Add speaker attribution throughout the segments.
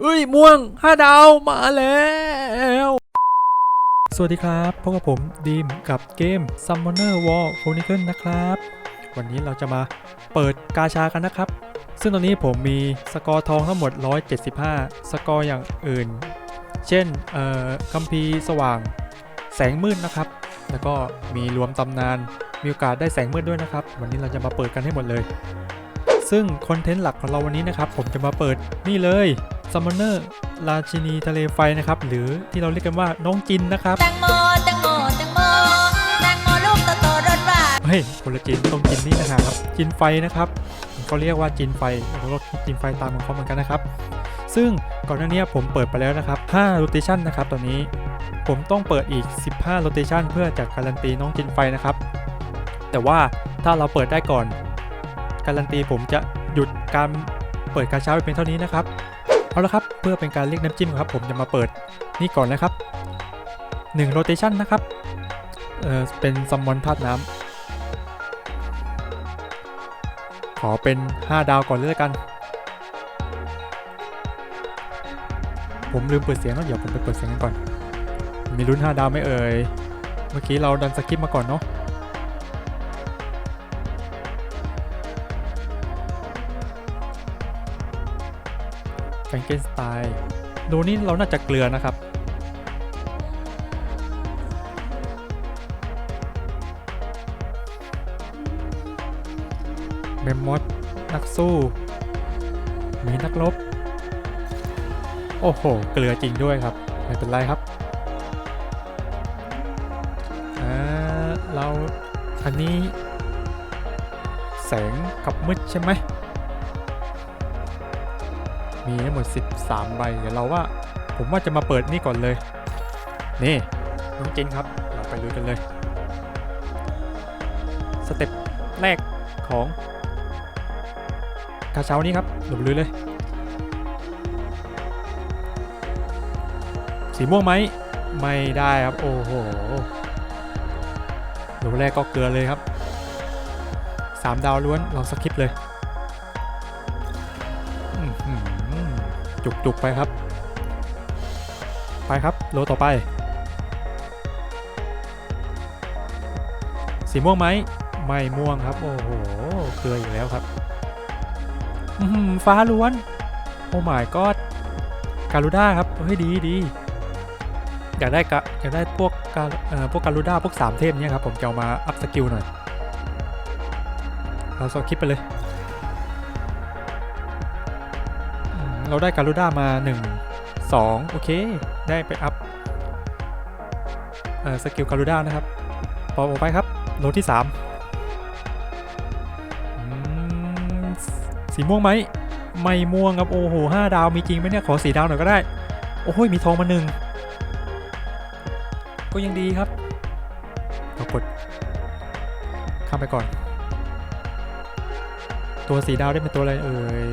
Speaker 1: เอ้ยม่วงห้าดาวมาแล้วสวัสดีครับพบกับผมดีมกับเกม Summoner War Chronicle นะครับ วันนี้เราจะมาเปิดกาชากันนะครับ ซึ่งตอนนี้ผมมีสกอร์ทองทั้งหมด 175 สกอร์อย่างอื่น เช่นเอ่อคัมภีร์สว่างแสงมืดนะครับ แล้วก็มีรวมตำนานมีโอกาสได้แสงมืดด้วยนะครับ วันนี้เราจะมาเปิดกันให้หมดเลย ซึ่งคอนเทนต์หลักของเราวันนี้นะครับ ผมจะมาเปิดนี่เลย Summoner ราชินีทะเลไฟนะครับ หรือที่เราเรียกกันว่าน้องจินนะครับ
Speaker 2: แตงโมแตงโมแตงโมแตงโมลูกโตโตรสหวาน
Speaker 1: เฮ้ยคนละจินต้องจินนี่นะครับ จินไฟนะครับเขาเรียกว่าจินไฟแล้วก็จินไฟตามของเขาเหมือนกันนะครับ ซึ่งก่อนหน้านี้ผมเปิดไปแล้วนะครับ5 rotation นะครับตอนนี้ผมต้องเปิดอีก 15 rotation เพื่อจะการันตีน้องจินไฟนะครับ แต่ว่าถ้าเราเปิดได้ก่อน การันตีผมจะหยุดการเปิดกาชาไว้เพียงเท่านี้นะครับ เอาละครับ เพื่อเป็นการเรียกน้ำจิ้มครับ ผมจะมาเปิดนี่ก่อนนะครับ1 rotation นะครับ เออเป็นซัมมอนธาตุน้ำขอเป็น 5 ดาวก่อนเลยละกัน ผมลืมเปิดเสียงแล้วเดี๋ยวผมไปเปิดเสียงกันก่อน มีรุ่น 5 ดาวไม่เอ่ย เมื่อกี้เราดันสกิปมาก่อนเนาะ งเกนสไตล์ดูนี่เราน่าจะเกลือนะครับ เมมมอสนักสู้ มีนักรบโอ้โห เกลือจริงด้วยครับ ไม่เป็นไรครับอ่าเราอันนี้ แสงกับมืดใช่ไหม มีทั้งหมด 13 ใบ เดี๋ยวเราว่า ผมว่าจะมาเปิดนี่ก่อนเลย นี่น้องจินครับ เราไปลุยกันเลย สเต็ปแรกของกาเช้านี้ครับหลบลุยเลย สีม่วงไหม ไม่ได้ครับ โอ้โหหลบแรกก็เกลือเลยครับ 3 ดาวล้วน เราสคิปเลย จุกๆไปครับ ไปครับโลต่อไป สีม่วงไหมไม่ม่วงครับ โอ้โหเกลืออยู่แล้วครับฟ้าล้วน โอ้ my god การูด้าครับ เฮ้ยดีดีอยากได้กะอยากได้พวกกาเอ่อพวกการูด้าพวก3เทพเนี่ยครับ ผมจะเอามาอัพสกิลหน่อย เราสคิปไปเลย เราได้การูด้ามา 1 2 โอเค ได้ไปอัพสกิลการูด้านะครับต่อไปครับโลที่3อืมสีม่วงไหม ไม่ม่วงครับ โอ้โหห้าดาวมีจริงไหมเนี่ย ขอสีดาวหน่อยก็ได้ โอ้ยมีทองมาหนึ่งก็ยังดีครับเรากดข้ามไปก่อน ตัวสีดาวได้เป็นตัวอะไรเอ่ย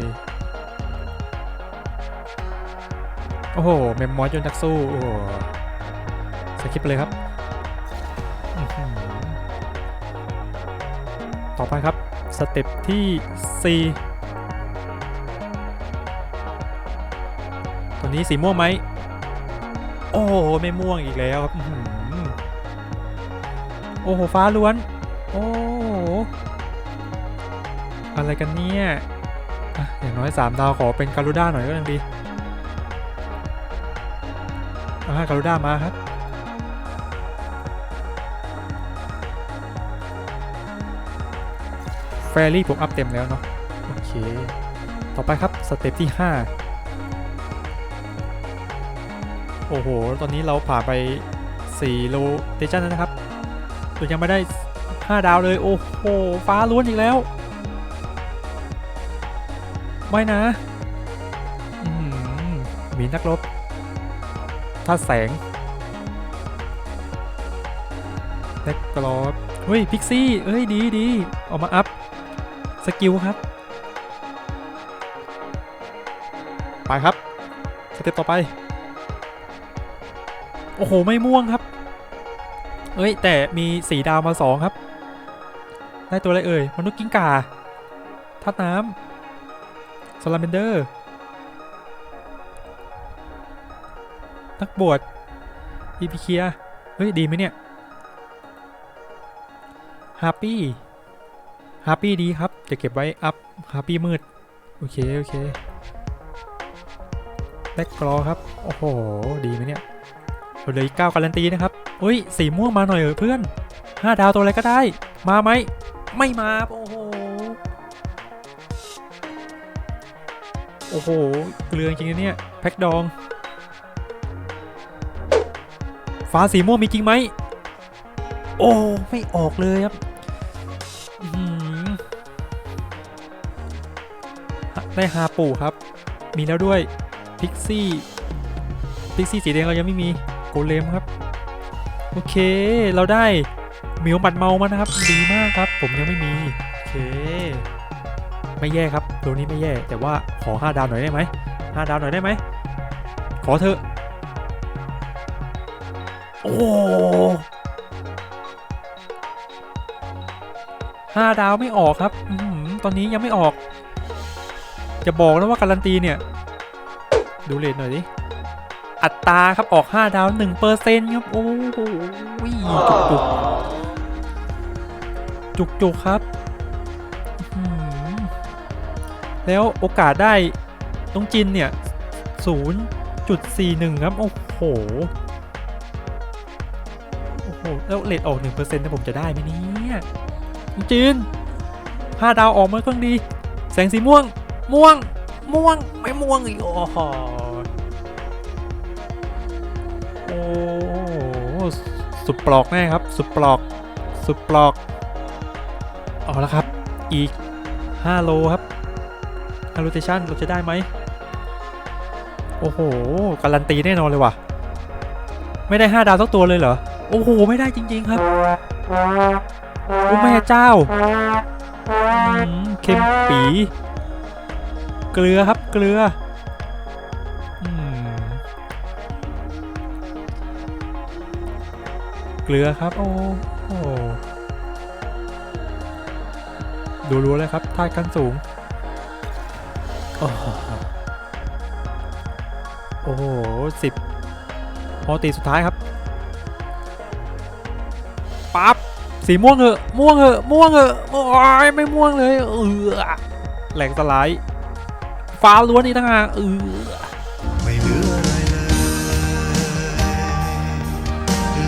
Speaker 1: โอ้โห เมมมอสยนต์นักสู้ โอ้โหสกิปไปเลยครับอื้อหือต่อไปครับ สเต็ปที่ 4 ตัวนี้สีม่วงไหม โอ้โห ไม่ม่วงอีกแล้วครับ โอ้โห ฟ้าล้วน โอ้โหอะไรกันเนี่ยออย่างน้อย 3 ดาวขอเป็นการูด้าหน่อยก็ยังดี อ่าการูด้ามาครับแฟรี่ผมอัพเต็มแล้วเนาะโอเค ต่อไปครับสเต็ปที่ 5 โอ้โห ตอนนี้เราผ่านไป4โลเทชันแล้วนะครับตัวยังไม่ได้ 5 ดาวเลย โอ้โห ฟ้าล้วนอีกแล้ว ไม่นะอื้อหือมีนักรบ ถ้าแสงเล็กกรอบเฮ้ยพิกซี่เอ้ยดีดีเอามาอัพสกิลครับ ไปครับ สเต็ปต่อไป โอ้โห ไม่ม่วงครับ เอ้ย แต่มีสีดาวมาสองครับ ได้ตัวอะไรเอ่ย มนุษย์กิ้งก่าทัดน้ำสลาเมนเดอร์ นักบวชอีพีเคียเฮ้ย ดีไหมเนี่ยฮาปปี้ฮาปปี้ดีครับ จะเก็บไว้อัพฮาปปี้มืด โอเค โอเคแบ็กกรอครับ โอ้โห ดีไหมเนี่ยเหลืออีกเก้าการันตีนะครับเฮ้ย สีม่วงมาหน่อยเออเพื่อนห้าดาวตัวอะไรก็ได้ มาไหม ไม่มา โอ้โห โอ้โห เกลือจริงๆนะเนี่ย แพ็คดอง ฟ้าสีม่วงมีจริงไหม โอ้ ไม่ออกเลยครับได้ฮาปูครับ มีแล้วด้วย พิกซี่ พิกซี่สีแดงเรายังไม่มี โกเลมครับ โอเค เราได้เหมียวหมัดเมามานะครับ ดีมากครับ ผมยังไม่มี โอเค ไม่แย่ครับตัวนี้ไม่แย่ แต่ว่าขอ 5 ดาวหน่อยได้ไหม5ดาวหน่อยได้ไหม ขอเถอะ อ้ห้าดาวไม่ออกครับอืตอนนี้ยังไม่ออก จะบอกนะว่าการันตีเนี่ย ดูเลทหน่อยดิ อัตราครับออก 5 ดาว1เปอร์เซ็นต์ครับ โอ้โหจุกจุกจุกจุกครับ แล้วโอกาสได้ต้องจินเนี่ย 0.41 ครับ โอ้โหโอ้โห แล้วเลทออก1%นะผมจะได้ไหมเนี่ยจีนห้าดาวออกมาเครื่องดี แสงสีม่วง ม่วง ม่วง ไม่ม่วงอีกโอ้โหโอ้สุดปลอกแน่ครับ สุดปลอก สุดปลอก เอาละครับ อีก 5 โลครับฮารูเทชันเราจะได้ไหม โอ้โห การันตีแน่นอนเลยว่ะ ไม่ได้ 5 ดาวสักตัวเลยเหรอ โอ้โห ไม่ได้จริง ๆ ครับโอ้แม่เจ้าเค็มปี เกลือครับเกลือเกลือครับ โอ้โหดูรู้เลยครับท่าตุขั้นสูง โอ้โหโอ้โหสิบพอตีสุดท้ายครับ สีม่วงเหอะม่วงเหอะม่วงเหอะโอ้ยไม่ม่วงเลยเออแหลกสลายฟ้าล้วนนี่ทั้งหากเออ
Speaker 3: ไม่เหลืออะไรเลย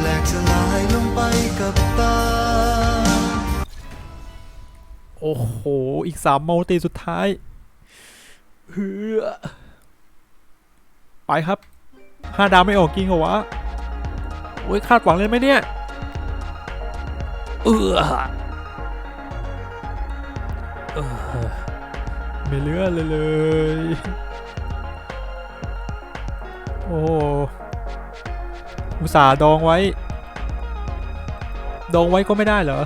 Speaker 3: แหลกสลายลงไปกับตา
Speaker 1: โอ้โห อีกสามโมตีสุดท้ายเฮือไปครับห้าดาวไม่ออกจริงเหรอวะโอ้ยคาดหวังเลยไหมเนี่ย เออเออไม่เลือเลยเลย โอ้อุตส่าห์ดองไว้ ดองไว้ก็ไม่ได้เหรอ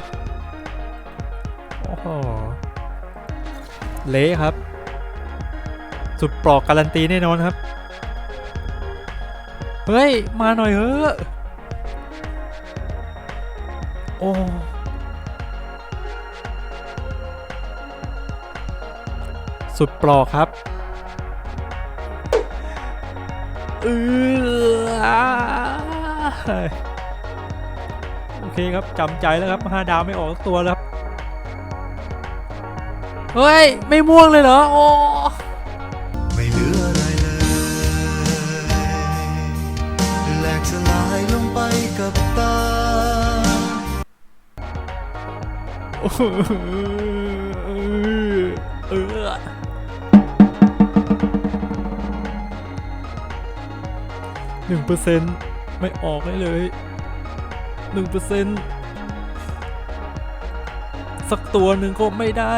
Speaker 1: โอ้โห เละครับ สุดปลอกการันตีแน่นอนครับ เฮ้ย มาหน่อยเถอโอ้ สุดปลอกครับเออโอเคครับจำใจแล้วครับห้าดาวไม่ออกสักตัวแล้วครับ เฮ้ย ไม่ม่วงเลยเหรอ โอ้
Speaker 3: ไม่เหลืออะไรเลยแหลกสลายลงไปกับตา
Speaker 1: เออ หนึ่งเปอร์เซ็นต์ไม่ออกได้เลยหนึ่งเปอร์เซ็นต์สักตัวหนึ่งก็ไม่ได้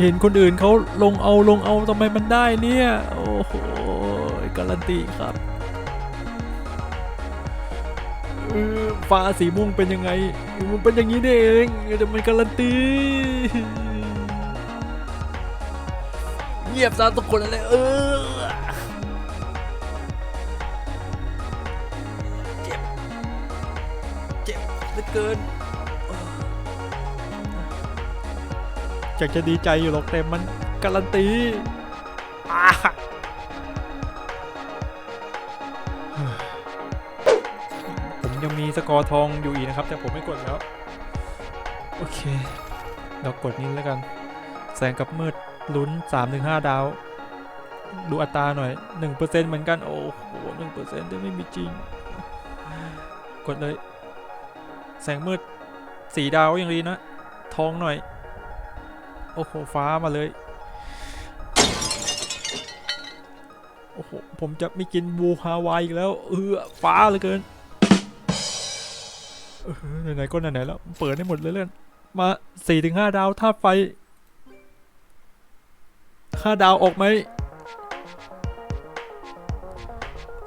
Speaker 1: เห็นคนอื่นเขาลงเอาลงเอาทำไมมันได้เนี่ย โอ้โหการันตีครับเออฟ้าสีม่วงเป็นยังไง มันเป็นอย่างนี้เองแต่มันการันตีเงียบซะทุกคนเลยเออ เหลือเกิน อยากจะดีใจอยู่หรอกแต่มันการันตีผมยังมีสกอร์ทองอยู่อีกนะครับ แต่ผมไม่กดแล้ว โอเค เรากดนี้แล้วกัน แสงกับมืดลุ้น 3-5 ดาว ดูอัตราหน่อย 1%เหมือนกัน โอ้โห1%ได้ไม่มีจริง กดเลย แสงมืดสีดาวยังดีนะทองหน่อย โอ้โห ฟ้ามาเลย โอ้โห ผมจะไม่กินบูฮาวายอีกแล้ว เออฟ้าเหลือเกินไหนๆก็ไหนๆแล้ว เปิดให้หมดเลยเลื่อนมาสี่ถึงห้าดาวถ้าไฟห้าดาวออกไหม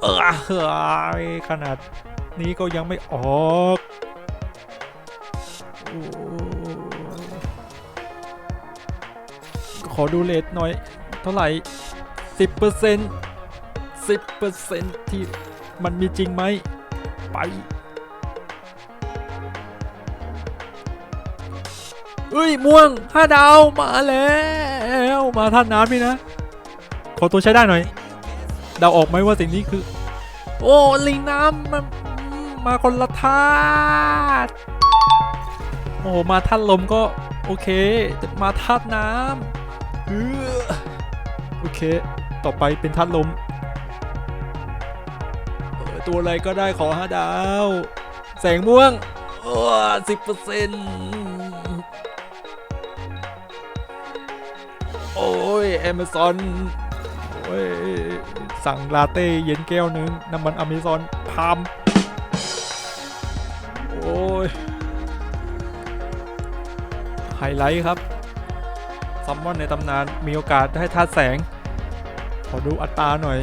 Speaker 1: เออขนาดนี้ก็ยังไม่ออก ขอดูเลทหน่อย เท่าไหร่สิบเปอร์เซ็นต์สิบเปอร์เซ็นต์ที่มันมีจริงไหม ไปเอ้ย ม่วงห้าดาว มาแล้ว มาท่านน้ำนี่นะ ขอตัวใช้ได้หน่อย เดาออกไหมว่าสิ่งนี้คือ โอ้ ลิงน้ำมามาคนละธาตุ โอ้มาธาตุลมก็โอเค มาธาตุน้ำเออโอเค ต่อไปเป็นธาตุลมออตัวอะไรก็ได้ขอห้าดาว แสงม่วงโอ้สิบเปอร์เซ็นต์โอ้ยแอมซอนโอ้ยสั่งลาเต้เย็นแก้วนึงน้ำมันอเมซอนพาม ไฮไลท์ครับซัมมอนในตำนานมีโอกาสได้ธาแสง ขอดูอัตราหน่อย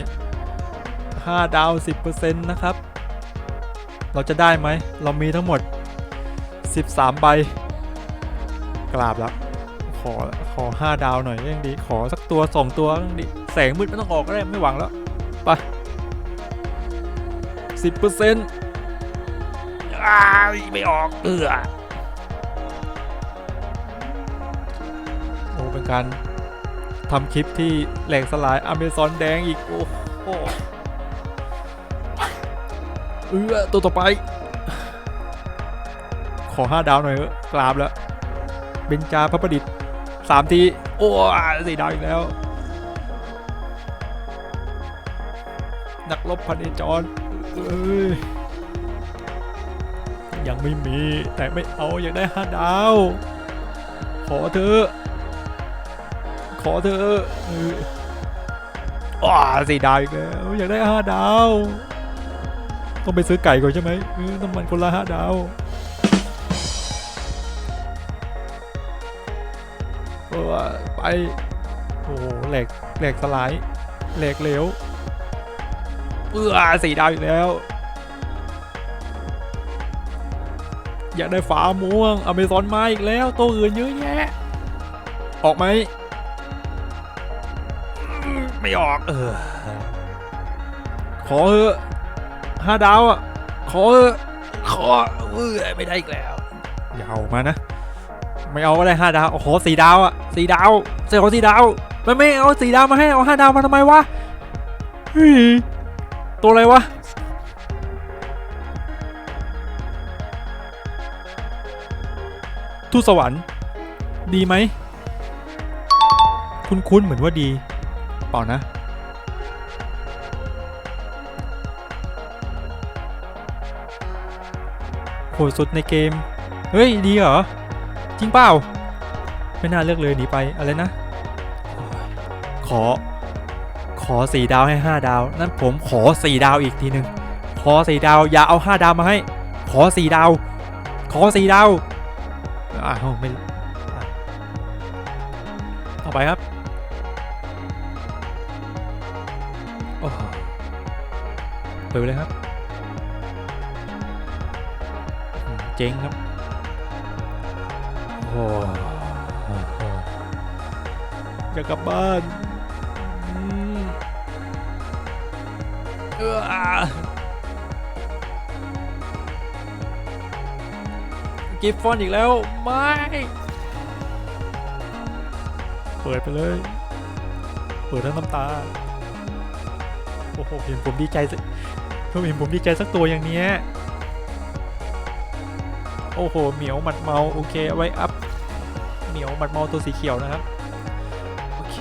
Speaker 1: 5 ดาว 10%นะครับ เราจะได้ไหม เรามีทั้งหมด 13 ใบ กราบแล้วขอ ขอ 5 ดาวหน่อยยังดี ขอสักตัว 2 ตัวยังดี แสงมืดไม่ต้องออกก็ได้ ไม่หวังแล้ว ไป 10%อ้าไม่ออกเออ การทำคลิปที่แหลกสลายอเมซอนแดงอีก โอ้โหเออตัวต่อไป ขอ5ดาวหน่อยเถอกราบแล้ว เบนจาพระประดิษฐ์สามที โอ้สี่ดาวอีกแล้ว นักรบพันเอจรเอ้ยยังไม่มีแต่ไม่เอาอยากได้ห้าดาว ขอเธอะ ขอเธอะเออว้าสี่ดาวอีกแล้วอยากได้ห้าดาว ต้องไปซื้อไก่ก่อนใช่ไหมเออน้ำมันคนละห้าดาวเออไป โอ้โหแหลกแหลกสลายแหลกเหลวเอื้อสีดาวอีกแล้ว อยากได้ฟ้าม่วงอเมซอนมาอีกแล้ว ตัวอื่นเยอะแยะ ออกไหม ไม่ออก เออ ขอเถอะห้าดาวอะ ขอเถอะขอเออไม่ได้อีกแล้ว อย่าเอามานะ ไม่เอาก็ได้ห้าดาวขอสี่ดาวอะสี่ดาวเสียขอสี่ดาวไม่ไม่เอาสี่ดาวมาให้เอาห้าดาวมาทำไมวะเฮ้ยตัวอะไรวะทูตสวรรค์ ดีไหม คุ้นๆเหมือนว่าดี เปล่านะ โหดสุดในเกม เฮ้ย ดีเหรอ จริงเปล่า ไม่น่าเลือกเลยหนีไปอะไรนะ ขอ ขอสี่ดาวให้ห้าดาว นั่นผมขอสี่ดาวอีกทีหนึ่งขอสี่ดาว อย่าเอาห้าดาวมาให้ ขอสี่ดาว ขอสี่ดาวอ้าวไม่ ปิดไปเลยครับ เจ๊งครับ โอ้โหอยากลับบ้านเออกิฟฟอนอีกแล้ว ไม่ เปิดไปเลย เปิดทั้งน้ำตา โอ้โหเห็นผมดีใจสักเพิ่งเห็นผมดีใจสักตัวอย่างเนี้ยโอ้โห เหมียวหมัดเมาโอเคไว้อัพ เหมียวหมัดเมาตัวสีเขียวนะครับ โอเค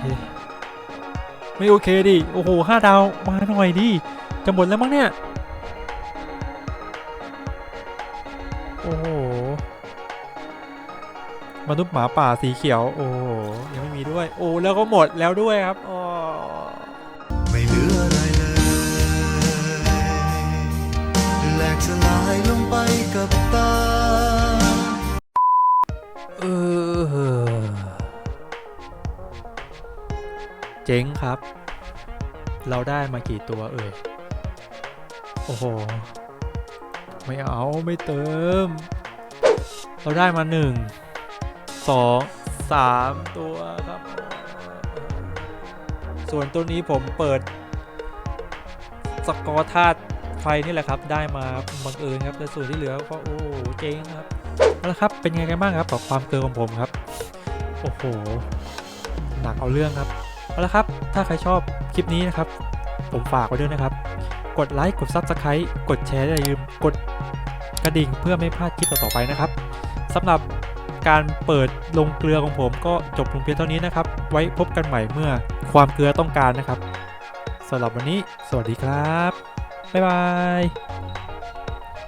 Speaker 1: ไม่โอเคดิ โอ้โหห้าดาว มาหน่อยดิ จะหมดแล้วมั้งเนี่ย โอ้โหมนุษย์หมาป่าสีเขียว โอ้โห ยังไม่มีด้วย โอ้แล้วก็หมดแล้วด้วยครับ อ๋อา
Speaker 3: ยลงไปกับตา
Speaker 1: เออ เจ๋งครับ เราได้มากี่ตัวเอ่ย โอ้โห ไม่เอาไม่เติม เราได้มาหนึ่ง สองสามตัวครับ ส่วนตัวนี้ผมเปิด สกอร์ธาตุ ไฟนี่แหละครับได้มาบังเอิญครับแต่ส่วนที่เหลือก็โอ้โหเจ๊งครับเอาละครับเป็นไงกันบ้างครับกับความเกินของผมครับโอ้โหหนักเอาเรื่องครับเอาละครับถ้าใครชอบคลิปนี้นะครับ ผมฝากไว้ด้วยนะครับ กดไลค์กด Subscribe กดแชร์อย่าลืมกดกระดิ่งเพื่อไม่พลาดคลิปต่อๆไปนะครับสำหรับการเปิดลงเกลือของผมก็จบลงเพียงเท่านี้นะครับ ไว้พบกันใหม่เมื่อความเกลือต้องการนะครับสำหรับวันนี้ สวัสดีครับ บ๊ายบาย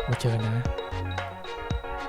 Speaker 1: มาเจอกันนะ